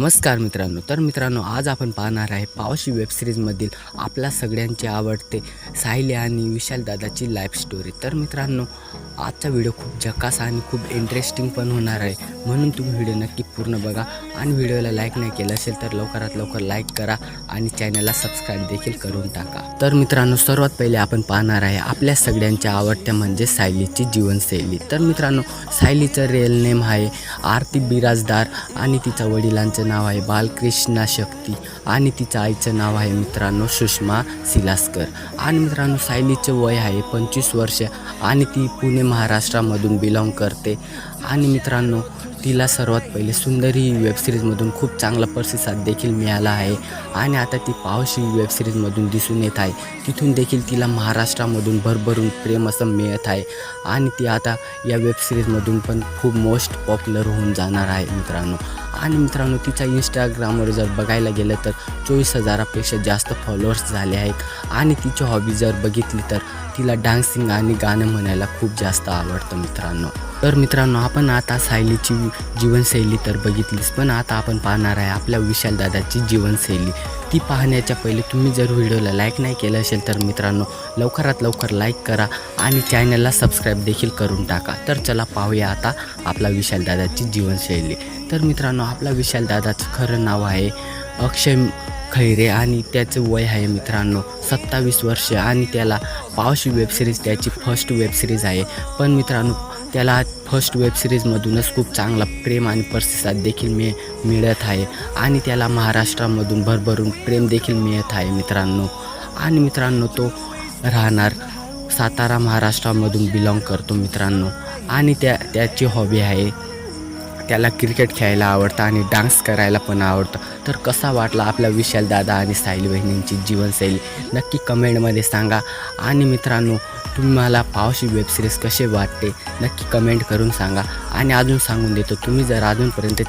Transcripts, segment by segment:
नमस्कार मित्रांनो. तर मित्रांनो आज आपण पाहणार आहे पावशी वेबसिरीजमधील आपल्या सगळ्यांचे आवडते साहिल्या आणि विशाल दादाची लाईफ स्टोरी तर मित्रांनो आजचा व्हिडिओ खूप झकास आणि खूप इंटरेस्टिंग पण होणार आहे. म्हणून तुम्ही व्हिडिओ नक्की पूर्ण बघा आणि व्हिडिओला लाईक नाही केलं असेल तर लवकरात लवकर लाईक करा आणि चॅनलला सबस्क्राईब देखील करून टाका. तर मित्रांनो सर्वात पहिले आपण पाहणार आहे आपल्या सगळ्यांच्या आवडत्या म्हणजे सायलीची जीवनशैली. तर मित्रांनो सायलीचं रिअल नेम आहे आरती बिराजदार आणि तिच्या वडिलांचं नाव आहे बालकृष्णा शक्ती आणि तिच्या आईचं नाव आहे मित्रांनो सुषमा सिलास्कर. आणि मित्रांनो सायलीचं वय आहे पंचवीस वर्ष आणि ती पुणे महाराष्ट्रामधून बिलॉंग करते. आणि मित्रांनो तिला सर्वात पहिले सुंदरी वेबसिरीजमधून खूप चांगला प्रतिसाद देखील मिळाला आहे. आणि आता ती पावशी वेबसिरीजमधून दिसून येत आहे. तिथून देखील तिला महाराष्ट्रामधून भरभरून प्रेम असं मिळत आहे. आणि ती आता या वेबसिरीजमधून पण खूप मोस्ट पॉप्युलर होऊन जाणार आहे मित्रांनो. आणि मित्रांनो तिच्या इंस्टाग्रामवर जर बघायला गेलं तर चोवीस हजारापेक्षा जास्त फॉलोअर्स झाले आहेत. आणि तिची हॉबी जर बघितली तर तिला डान्सिंग आणि गाणं म्हणायला खूप जास्त आवडतं मित्रांनो. तर मित्रांनो आपण आता सायलीची जीवनशैली तर बघितलीच पण आता आपण पाहणार आहे आपल्या विशाल दादाची जीवनशैली. ती पाहण्याच्या पहिले तुम्ही जर व्हिडिओला लाईक नाही केलं असेल तर मित्रांनो लवकरात लवकर लाईक करा आणि चॅनलला सबस्क्राईब देखील करून टाका. तर चला पाहूया आता आपला विशाल दादाची जीवनशैली. तर मित्रांनो आपला विशाल दादाचं खरं नाव आहे अक्षय खैरे आणि त्याचं वय आहे मित्रांनो सत्तावीस वर्ष आणि त्याला पावशी वेबसिरीज त्याची फर्स्ट वेबसिरीज आहे. पण मित्रांनो त्याला फर्स्ट वेबसिरीजमधूनच खूप चांगला प्रेम आणि प्रतिसाद देखील मिळ मिळत आहे. आणि त्याला महाराष्ट्रामधून भरभरून प्रेम देखील मिळत आहे मित्रांनो. आणि मित्रांनो तो राहणार सातारा महाराष्ट्रामधून बिलॉंग करतो मित्रांनो. आणि त्या त्याची हॉबी आहे. त्याला क्रिकेट खेळायला आवडतं आणि डान्स करायला पण आवडतं. तर कसा वाटला आपला विशाल दादा आणि सायली बहिणींची जीवनशैली? नक्की कमेंटमध्ये सांगा. आणि मित्रांनो तुम्हाला पावशी वेबसिरीज कसे वाटते नक्की कमेंट करून सांगा. आणि अजून सांगून देतो तुम्ही जर अजूनपर्यंत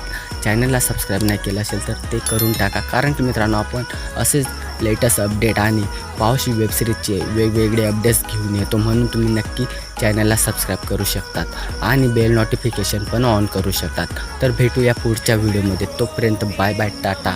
चॅनलला सबस्क्राईब नाही केलं असेल तर ते करून टाका. कारण की मित्रांनो आपण असेच लेटेस्ट अपडेट आणि पावशी वेबसिरीजचे वेगवेगळे अपडेट्स घेऊन येतो म्हणून तुम्ही नक्की चॅनलला सबस्क्राईब करू शकतात. आणि बेल नोटिफिकेशन पण ऑन करू शकतात. तर भेटूया पुढच्या व्हिडिओमध्ये तोपर्यंत बाय बाय टाटा.